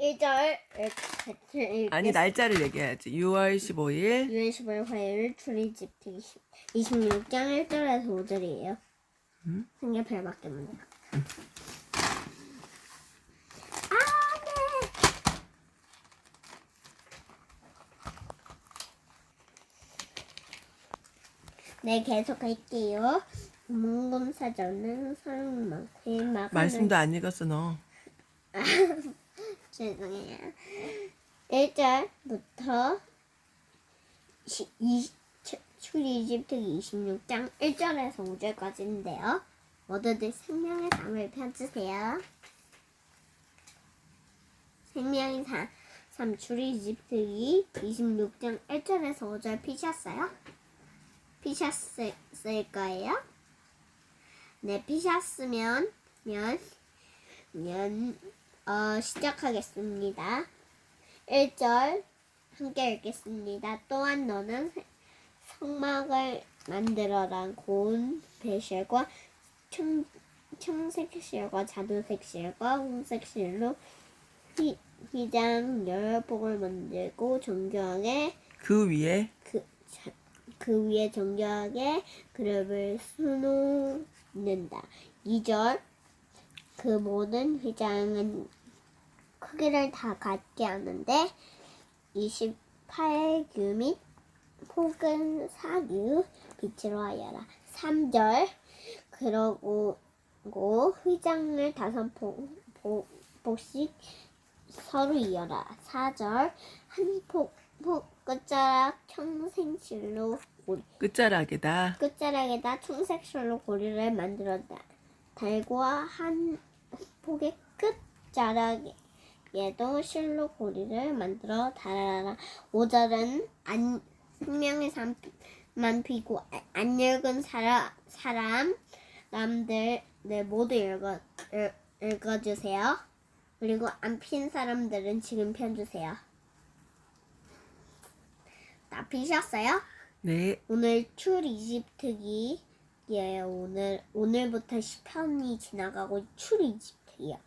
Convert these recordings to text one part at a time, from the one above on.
1절 아니 날짜를 얘기해야지. 6월 15일 6월 15일 화요일 출입집 26장 1절에서 5절이에요. 음? 색깔별 바뀌면 돼요. 아, 네. 네, 계속 할게요. 문검사전은 사용만큼 막 말씀도 안 읽었어 너. 죄송해요. 1절부터 출이집트 26장 1절에서 5절까지인데요. 모두들 생명의 삶을 펴주세요. 생명의 삶, 삶 출이집트 26장 1절에서 5절 피셨어요? 피셨을 거예요? 네, 피셨으면 면, 면, 어, 시작하겠습니다. 1절 함께 읽겠습니다. 또한 너는 성막을 만들어라 고운 배실과 청, 청색실과 자두색실과 홍색실로 휘, 휘장 열 폭을 만들고 정교하게 그 위에 그, 자- 그 위에 정교하게 그릇을 수놓는다. 2절 그 모든 휘장은 크기를 다 같게 하는데 28규 및 폭은 4규 빛으로 하여라. 3절 그러고 고 휘장을 다섯 폭, 폭, 폭씩 서로 이어라. 4절 한 폭, 폭 끝자락 청생실로 고리 끝자락에다 끝자락에다 청색실로 고리를 만들어 다- 달고 한 폭의 끝자락에 도 실로 고리를 만들어 달아라. 5절은 안, 생명의 삶만 피고 아- 안 읽은 사람, 사람 남들 네, 모두 읽어, 읽, 읽어주세요. 그리고 안 핀 사람들은 지금 펴주세요. 다 피셨어요? 네 오늘 출 이집트기 예요. 오늘 오늘부터 10편이 지나가고 출 이집트기요.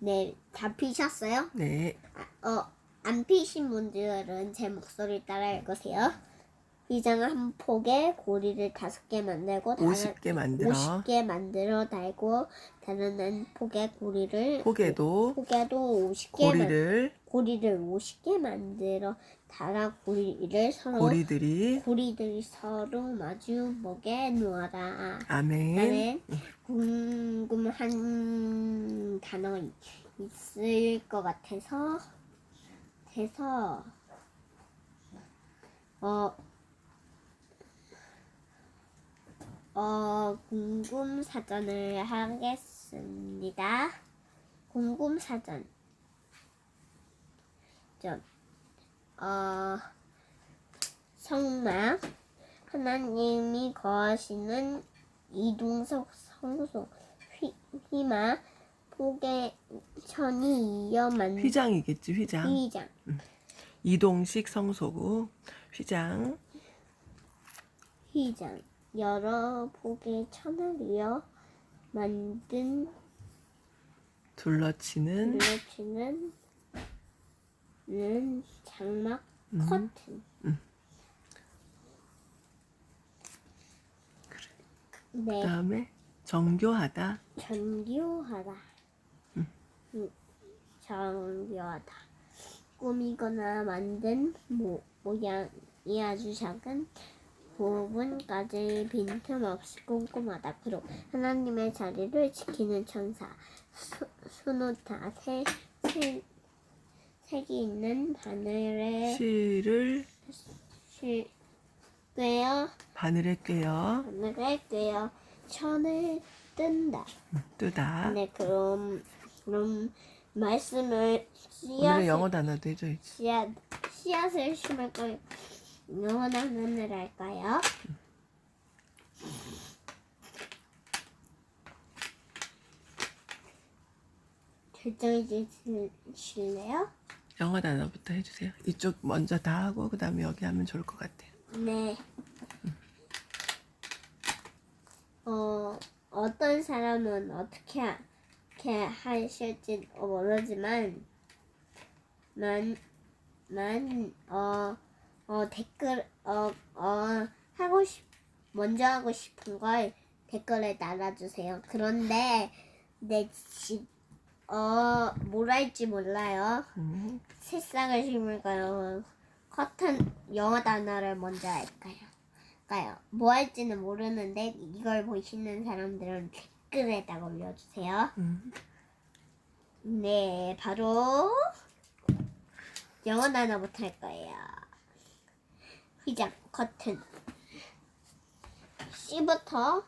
네, 다 피셨어요? 네. 아, 어, 안 피신 분들은 제 목소리 따라 읽으세요. 휘장 한 폭에 고리를 다섯 개 만들고 다른 50개 만들어 50개 만들어 달고 다른 한 폭에 고리를 포개도 폭에도 50개 만, 고리를 고리를 50개 만들어 달아 고리를 서로 고리들이 고리들이 서로 마주 목에 놓아라. 아멘 나는 궁금한 단어 있을 것 같아서 돼서 어, 어 궁금 사전을 하겠습니다. 궁금 사전 전 어, 성막 하나님이 거하시는 이동석 성소 휘, 휘마 폭의 천이 이어 만든 휘장이겠지 휘장. 휘장. 이동식 성소구 휘장. 휘장. 여러 폭의 천을 이어 만든 둘러치는 둘러치는 는 장막 음. 커튼 네 그다음에 정교하다 정교하다. 음, 정교하다. 꾸미거나 만든 모, 모양이 아주 작은 부분까지 빈틈없이 꼼꼼하다. 그리고 하나님의 자리를 지키는 천사 수, 수노타 새, 새, 색이 있는 바늘에 실을 실 꿰어 바늘에 꿰어 바늘에 꿰어 천을 뜬다. 뜨다 네, 그럼 그럼 말씀을 오늘은 씨앗을 영어 단어도 해줘야지 씨앗 씨앗을 심을 거예요. 영어 단어를 할까요? 결정해 주실래요? 영어 단어부터 해주세요 이쪽 먼저 다 하고 그다음에 여기 하면 좋을 것 같아요 네. 어 어떤 사람은 어떻게 하- 이렇게 하실지 모르지만 만, 만, 어, 어, 댓글, 어, 어, 하고 싶, 먼저 하고 싶은 걸 댓글에 달아주세요. 그런데, 내 지, 어, 뭘 할지 몰라요. 음, 새싹을 심을까요? 커튼 영어 단어를 먼저 할까요? 까요? 뭐 할지는 모르는데 이걸 보시는 사람들은 댓글에다가 올려주세요. 음. 네, 바로 영어 단어부터 할 거예요. 휘장, 커튼. C부터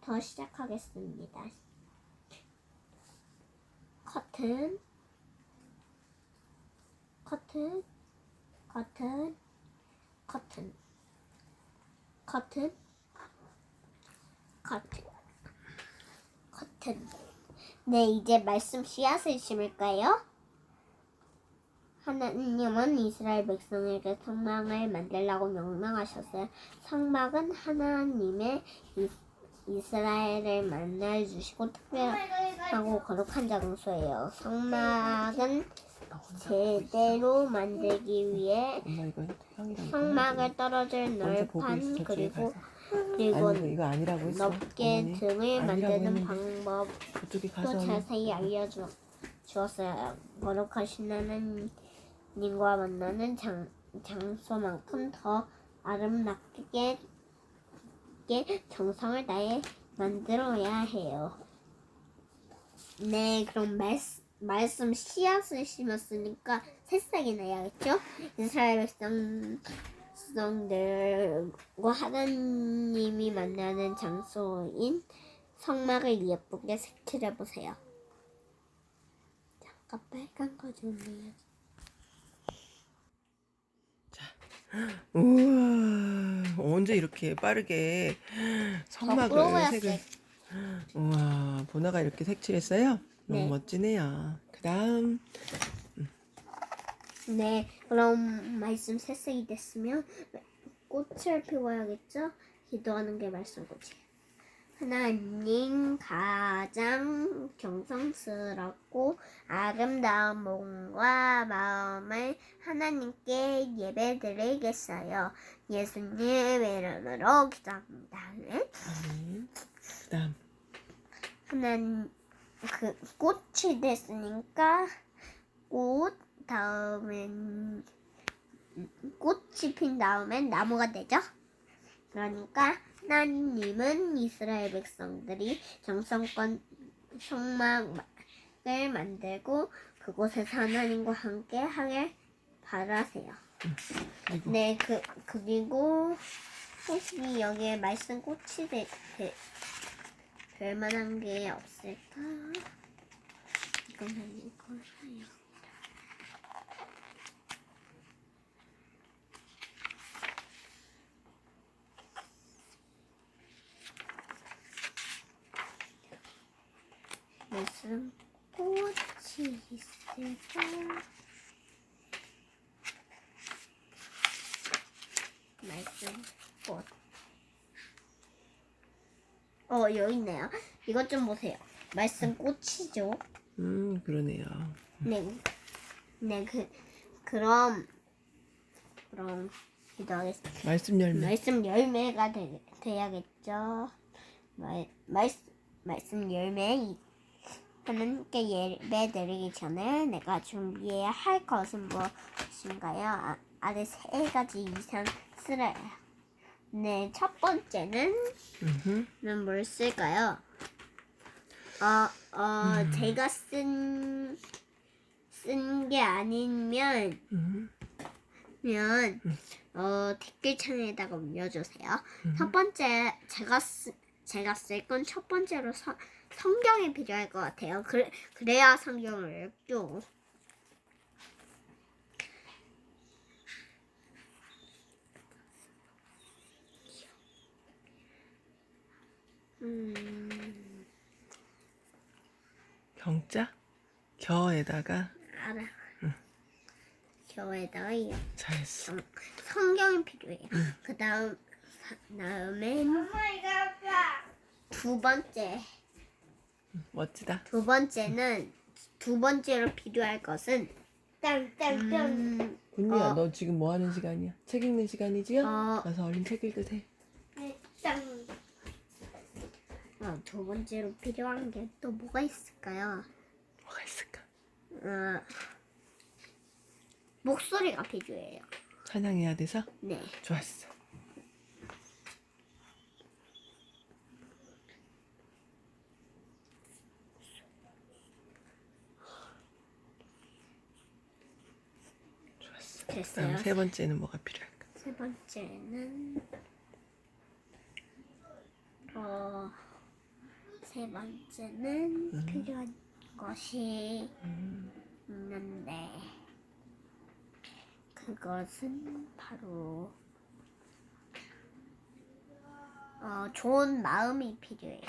더 시작하겠습니다. 커튼, 커튼, 커튼, 커튼, 커튼, 커튼, 커튼. 네, 이제 말씀 씨앗을 심을까요? 하나님은 이스라엘 백성에게 성막을 만들라고 명령하셨어요. 성막은 하나님의 이, 이스라엘을 만나 주시고 특별하고 거룩한 장소예요. 성막은 제대로 만들기 위해 엄마 이거 성막을 떨어질. 널판 그리고. 그리고 아니 이거 아니라고 했어. 넓게 어머니. 등을 아니라고 만드는 했는데. 방법 그쪽에 또 가서 자세히 알려주 주었어요. 거룩하신 하나님과 만나는 장, 장소만큼 더 아름답게 게 정성을 다해 만들어야 해요. 네, 그럼 말씀, 말씀 씨앗을 심었으니까 새싹이 나야겠죠? 이스라엘 백성 백성들과 하나님이 만나는 장소인 성막을 예쁘게 색칠해 보세요. 잠깐 빨간 거좀 올려. 우와 언제 이렇게 빠르게 성막을 거꾸로 색을 보였어요. 우와 보나가 이렇게 색칠했어요. 너무 네. 멋지네요. 그 다음 네, 그럼 말씀 새싹이 됐으면 꽃을 피워야겠죠? 기도하는 게 말씀 꽃이에요. 하나님 가장 정성스럽고 아름다운 몸과 마음을 하나님께 예배드리겠어요. 예수님의 이름으로 기도합니다. 네. 아멘. 그다음 하나님 그 꽃이 됐으니까 꽃 다음엔 꽃이 핀 다음엔 나무가 되죠. 그러니까 하나님은 이스라엘 백성들이 정성권 성막을 만들고 그곳에서 하나님과 함께 하길 바라세요. 네, 그 그리고 혹시 여기에 말씀 꽃이 되, 되, 될 만한 게 없을까? 이거는 이걸 사요. 무슨 꽃이 있을까? 말씀 꽃. 어 여기 있네요. 이것 좀 보세요. 말씀 꽃이죠. 음 그러네요. 네, 네 그 그럼 그럼 기도하겠습니다. 말씀 열매. 말씀 열매가 되, 돼야겠죠. 말 말씀 말씀 열매 하나님께 예배 드리기 전에 내가 준비해야 할 것은 무엇인가요? 아, 아래 세 가지 이상 쓰래요. 네, 첫 번째는. 는 뭘 쓸까요? 어, 어, 제가 쓴, 쓴 게 아니면, 음. 면, 어, 댓글창에다가 올려주세요. 첫 번째, 제가 쓰, 제가 쓸 건 첫 번째로 서, 성경이 필요할 것 같아요. 그래, 그래야 성경을 읽죠. 음, 경자 겨에다가 알아. 겨에다가 이 잘했어. 성, 성경이 필요해요. 그 다음, 다음에 두 번째, 멋지다. 두 번째는, 두 번째로 필요할 것은 땅땅땅. 음, 군이야 어. 너 지금 뭐 하는 시간이야? 책 읽는 시간이지요? 어. 가서 얼른 책 읽으세요. 땅. 어, 두 번째로 필요한 게 또 뭐가 있을까요? 뭐가 있을까? 어, 목소리가 필요해요. 찬양해야 돼서? 네. 좋았어. 좋았어. 됐어요. 다음 세 번째는 뭐가 필요할까? 세 번째는 어, 세 번째는 필요한 것이 있는데 그것은 바로 어, 좋은 마음이 필요해요.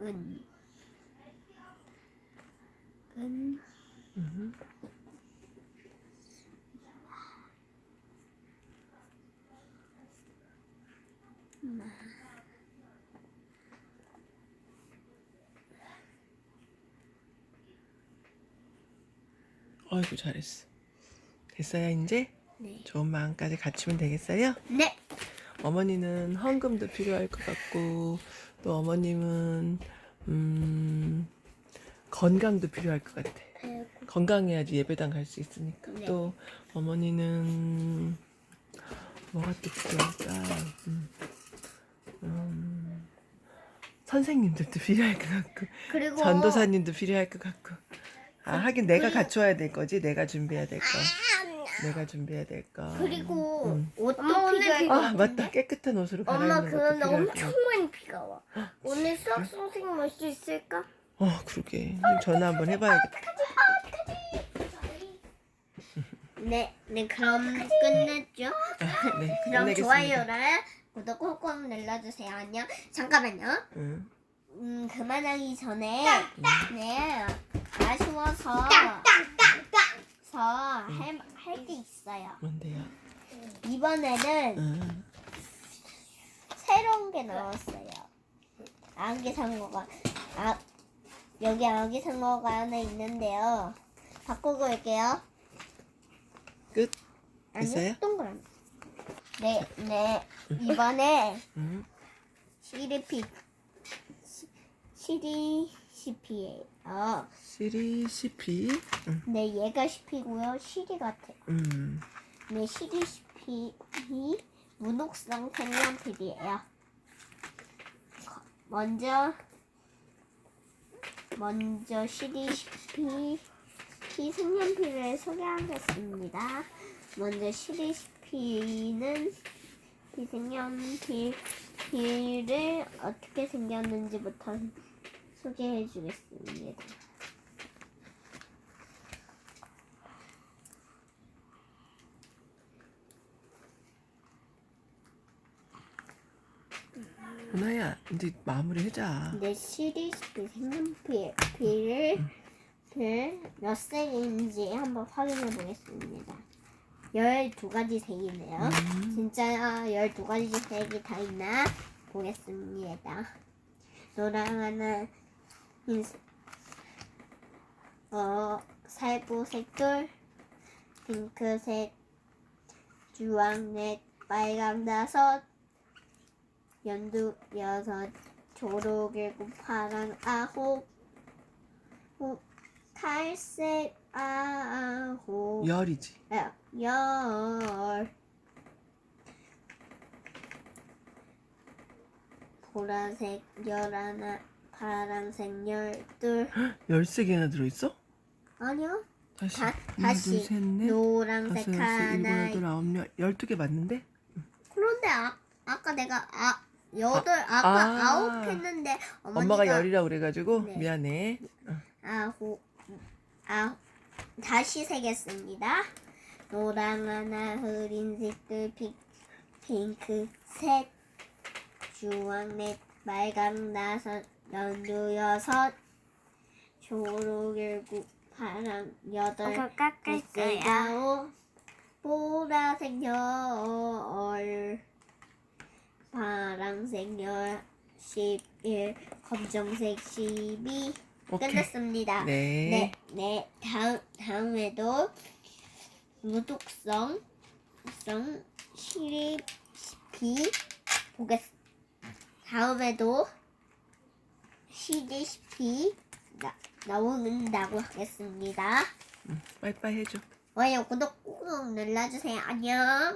은, 은, 음. 어이구 잘했어. 됐어요 이제? 네. 좋은 마음까지 갖추면 되겠어요? 네. 어머니는 헌금도 필요할 것 같고 또 어머님은 음, 건강도 필요할 것 같아. 건강해야지 예배당 갈 수 있으니까. 네. 또 어머니는 뭐가 또 필요할까? 음, 음, 선생님들도 필요할 것 같고 그리고 전도사님도 필요할 것 같고. 아 하긴 내가 갖춰야 될 거지. 내가 준비해야 될 거. 내가 준비해야 될 거. 그리고 음. 옷도 엄마 오늘 그거- 아? 맞다 깨끗한 옷으로 엄마 갈아입는 것도 그런데 필요할 엄청. 많이 비가 와. 오늘 수학 선생님 올 수 있을까? 어 그러게 전화 한번 해봐야겠다. 네, 네 그럼 끝냈죠? 네 그럼 끝내겠습니다. 좋아요랑 구독 꼭꼭 눌러주세요. 안녕. 잠깐만요. 응. 음 그만하기 전에 네 아쉬워서 할게 있어요. 뭔데요? 이번에는 응. 새로운 게 나왔어요. 아기 상어가 아 여기 아기 상어가 하나 있는데요. 바꾸고 올게요. 끝. 아니 됐어요? 동그란. 네, 네. 이번에 응. CDP CDCP예요. 시리 CP. 응. 네, 얘가 CP고요. CD 같아요. 음. 네, CDCP 무독성 색연필이에요. 먼저 먼저 CDCP 색연필을 소개하겠습니다. 먼저 CDCP는 이 색연필을 어떻게 생겼는지부터 소개해 주겠습니다. 은하야 이제 마무리하자. 내 CDCP 색연필을 몇 색인지 한번 확인해 보겠습니다. 12가지 색이네요. 진짜 12가지 색이 다 있나 보겠습니다. 노랑 하나, 어, 살구색 둘, 핑크색, 주황색, 빨강 다섯, 연두 여섯, 초록 일곱, 파랑 아홉, 호, 탈색 아홉, 열이지. 아, 열, 보라색 열하나, 파란색 열둘, 열세 개나 들어있어? 아니요, 다시. 다, 하나, 다시 둘, 셋, 넷. 노란색 다섯, 여섯, 일곱, 하나. 여덟, 아홉, 열. 열두 개 맞는데? 그런데 아, 아까 내가 아 여덟 아, 까 아. 아홉 했는데 어머니가 엄마가 열이라고 그래가지고 네. 미안해. 아홉 아 다시 세겠습니다. 노랑 하나, 흐린색 둘, 핑, 핑크색, 주황 넷, 빨강 다섯, 연두 여섯, 초록 일곱, 파랑 여덟, 이거 깎을 거야. 아홉, 보라색 열, 파랑색 열, 11, 검정색 12 오케이. 끝났습니다. 네. 네, 네. 다음 다음에도 무독성 성 시리시피 보겠. 다음에도 시리시피 나 나오는다고 하겠습니다. 빠이빠이 해줘. 좋아요, 구독 꾹 눌러주세요. 안녕.